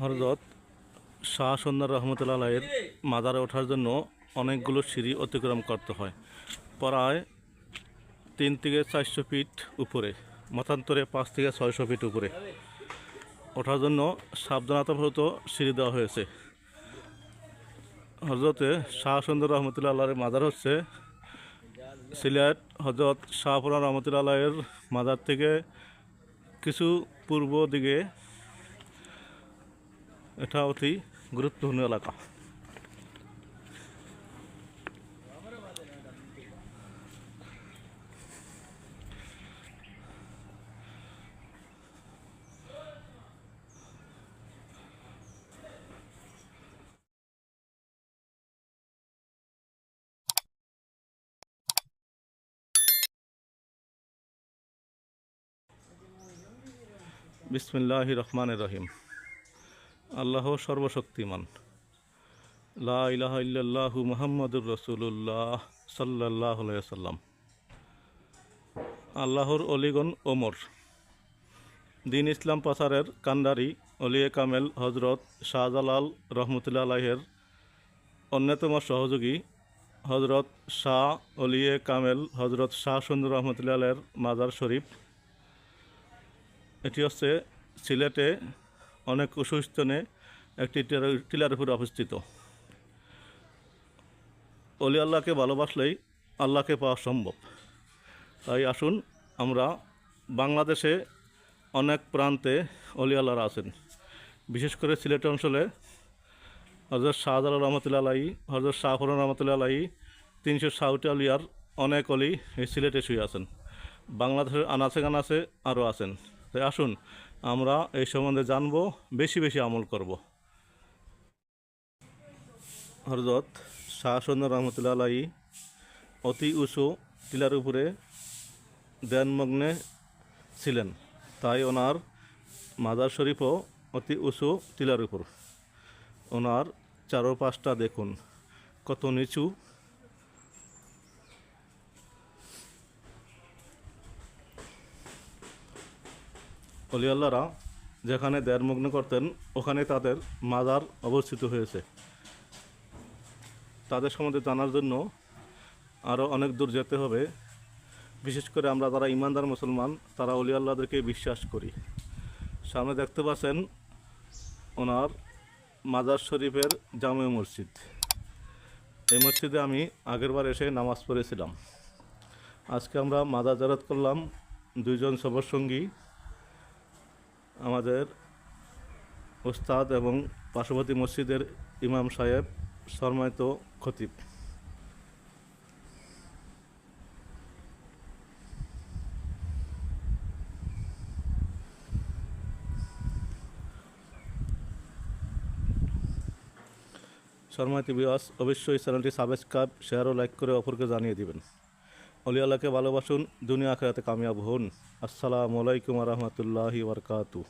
হরজত শাহ সন্ন্যার রহমতুল্লাহ আলাইয়ের মাজারে ওঠার জন্য অনেকগুলো সিঁড়ি অতিক্রম করতে হয়। প্রায় তিন থেকে চারশো ফিট উপরে, মতান্তরে পাঁচ থেকে ছয়শো ফিট উপরে। ওঠার জন্য সাবধানতাভূত সিঁড়ি দেওয়া হয়েছে। হজরতে শাহ সুন্দর রহমতুল্লাহ আল্লাহের মাজার হচ্ছে সিলেট হজরত শাহপুরা রহমতুল্লাহ আল্লাহের মাজার থেকে কিছু পূর্ব দিকে এটা অতি গুরুত্বপূর্ণ এলাকা বিসমিল্লাহ রহমান রহিম আল্লাহ সর্বশক্তিমান। লা ইলাহা ইল্লাল্লাহু মুহাম্মাদুর রসুল্লাহ সাল্লাহ সাল্লাম আল্লাহর অলিগন ওমর। দিন ইসলাম পাসারের কান্ডারি অলিয়ে কামেল হজরত শাহজালাল রহমতুল্লাহ আলাহের অন্যতম সহযোগী হজরত শাহ অলিয়ে কামেল হজরত শাহ সুন্দর রহমতুল্লাহ আলাহের মাজার শরীফ। এটি হচ্ছে সিলেটে অনেক উঁচু স্থানে একটি টিলার- উপরে অবস্থিত। অলি আল্লাহকে ভালোবাসলেই আল্লাহকে পাওয়া সম্ভব। তাই আসুন, আমরা বাংলাদেশে অনেক প্রান্তে অলি আল্লাহরা আছেন। বিশেষ করে সিলেট অঞ্চলে হজরত শাহজালাল রহমতুল্লাহ আলাই হজরত শাহফরন রহমতুল্লাহ আলাই তিনশো সাউটি আলিয়ার অনেক অলি এই সিলেটে শুয়ে আছেন। বাংলাদেশের আনাচে গানাচে আরও আছেন। তাই আসুন, আমরা এই সম্বন্ধে জানব, বেশি বেশি আমল করব। হরজত শাহ সুন্দর রহমতুল্লাহ আলাই অতি উঁচু টিলার উপরে ধ্যানমগ্নে ছিলেন, তাই ওনার মাজার শরীফও অতি উঁচু টিলার উপর। ওনার চারোপাশটা দেখুন, কত নিচু অলিয়াল্লারা যেখানে দেড়মগ্ন করতেন ওখানে তাদের মাজার অবস্থিত হয়েছে। তাদের সম্বন্ধে জানার জন্য আরও অনেক দূর যেতে হবে। বিশেষ করে আমরা যারা ইমানদার মুসলমান, তারা অলি আল্লাহদেরকে বিশ্বাস করি। সামনে দেখতে পাচ্ছেন ওনার মাজার শরীফের জামে মসজিদ। এই মসজিদে আমি আগেরবার এসে নামাজ পড়েছিলাম। আজকে আমরা মাজার জারাত করলাম। দুইজন সবরসঙ্গী আমাদের ওস্তাদ এবং পার্শ্ববর্তী মসজিদের ইমাম সাহেব সম্মানিত খতিব। শর্মাতি বিওয়াস অবশ্যই চ্যানেলটি সাবস্ক্রাইব, শেয়ার ও লাইক করে অপরকে জানিয়ে দিবেন। অলি আল্লাহকে ভালোবাসুন দুনিয়া আখেরাতে কামিয়াব হন। আসসালামু আলাইকুম রহমতুল্লাহি বরকাতু